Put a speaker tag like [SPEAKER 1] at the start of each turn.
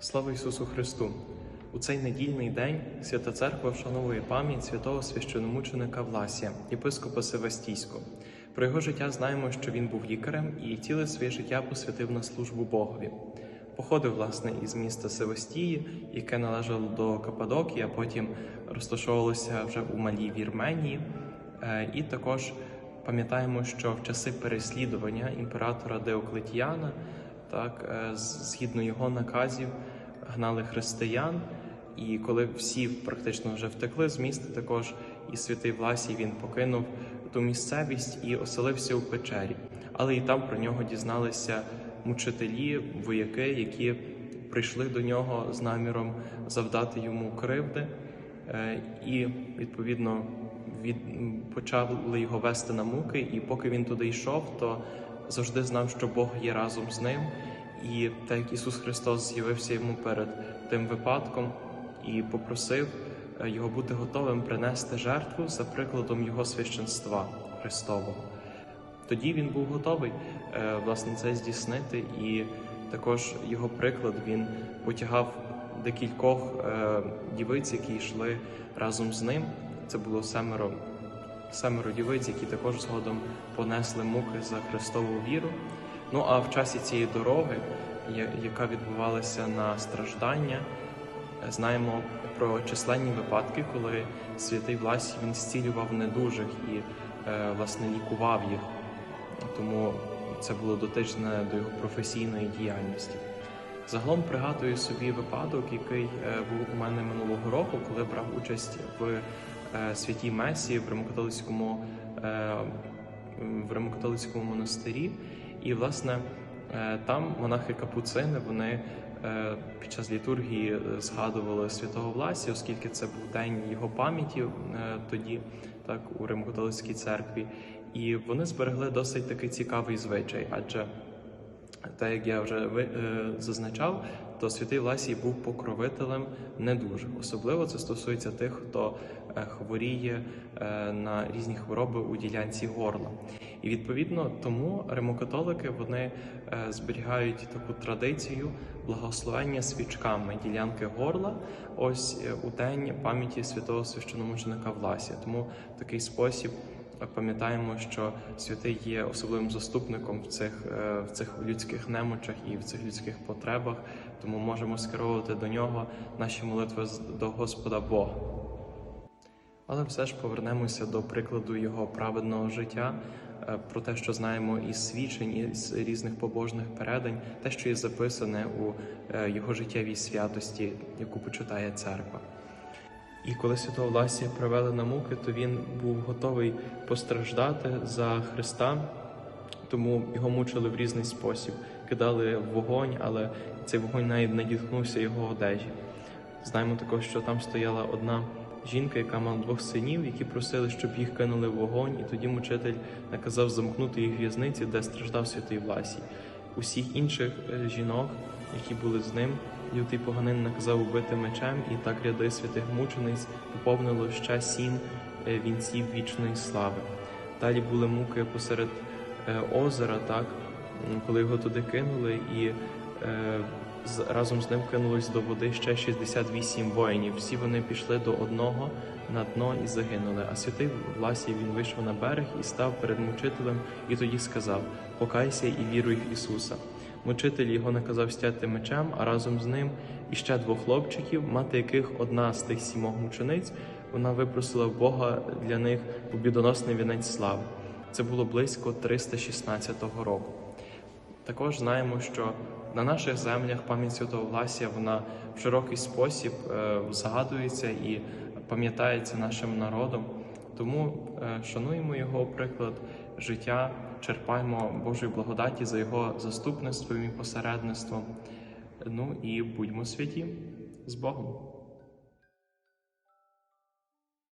[SPEAKER 1] Слава Ісусу Христу! У цей недільний день Свята Церква вшановує пам'ять святого священомученика Власія, єпископа Севастійського. Про його життя знаємо, що він був лікарем і ціле своє життя посвятив на службу Богові. Походив, власне, із міста Севастії, яке належало до Каппадокії, а потім розташовувалося вже у малій Вірменії. Е, І також пам'ятаємо, що в часи переслідування імператора Деоклетіана, так, е, згідно його наказів, гнали християн. І коли всі практично вже втекли з міста, також і святий Власій він покинув ту місцевість і оселився у печері. Але і там про нього дізналися мучителі, вояки, які прийшли до нього з наміром завдати йому кривди, Е, і відповідно від почали його вести на муки. І поки він туди йшов, то завжди знав, що Бог є разом з ним. І так як Ісус Христос з'явився йому перед тим випадком і попросив е, його бути готовим принести жертву за прикладом Його священства Христового. Тоді він був готовий е, власне це здійснити, і також його приклад він потягав декількох е, дівиць, які йшли разом з ним. Це було семеро, семеро дівиць, які також згодом понесли муки за Христову віру. Ну а в часі цієї дороги, яка відбувалася на страждання, знаємо про численні випадки, коли святий Власій він зцілював недужих і е, власне лікував їх. Тому це було дотичне до його професійної діяльності. Загалом пригадую собі випадок, який е, був у мене минулого року, коли брав участь в святій Месі в римокатолицькому, е, в римокатолицькому монастирі. І, власне, е, там монахи-капуцини вони е, під час літургії е, згадували святого Власія, оскільки це був день його пам'яті е, тоді, так, у Римокатолицькій церкві. І вони зберегли досить такий цікавий звичай, адже так як я вже е, зазначав, то святий Власій був покровителем недужих. Особливо це стосується тих, хто е, хворіє е, на різні хвороби у ділянці горла. І відповідно тому римокатолики вони зберігають таку традицію благословення свічками ділянки горла. Ось у день пам'яті святого священомученика Власія. Тому такий спосіб пам'ятаємо, що святий є особливим заступником в цих, е, в цих людських немочах і в цих людських потребах, тому можемо скеровувати до нього наші молитви до Господа Бога. Але все ж повернемося до прикладу його праведного життя, е, про те, що знаємо із свідчень, із різних побожних передань, те, що є записане у е, його життєвій святості, яку почитає церква. І коли святого Власія привели на муки, то він був готовий постраждати за Христа, тому його мучили в різний спосіб, кидали в вогонь, але цей вогонь навіть не діткнувся його одежі. Знаємо також, що там стояла одна жінка, яка мала двох синів, які просили, щоб їх кинули в вогонь, і тоді мучитель наказав замкнути їх в в'язниці, де страждав святий Власій. Усіх інших е, жінок, які були з ним, лютий поганин наказав убити мечем, і так ряди святих мучениць поповнило ще сім е, вінців вічної слави. Далі були муки посеред е, озера, так, коли його туди кинули, і разом з ним кинулось до води ще 68 воїнів. Всі вони пішли до одного на дно і загинули. А святий Власій він вийшов на берег і став перед мучителем, і тоді сказав: Покайся і віруй в Ісуса. Мучитель його наказав стяти мечем, а разом з ним іще двох хлопчиків, мати яких одна з тих сімох мучениць, вона випросила Бога для них побідоносний вінець слави. Це було близько 316 року. Також знаємо, що на наших землях пам'ять святого Власія вона в широкий спосіб е, згадується і пам'ятається нашим народом. Тому е, шануємо його приклад життя, черпаємо Божої благодаті за його заступництвом і посередництвом. Ну і будьмо святі з Богом.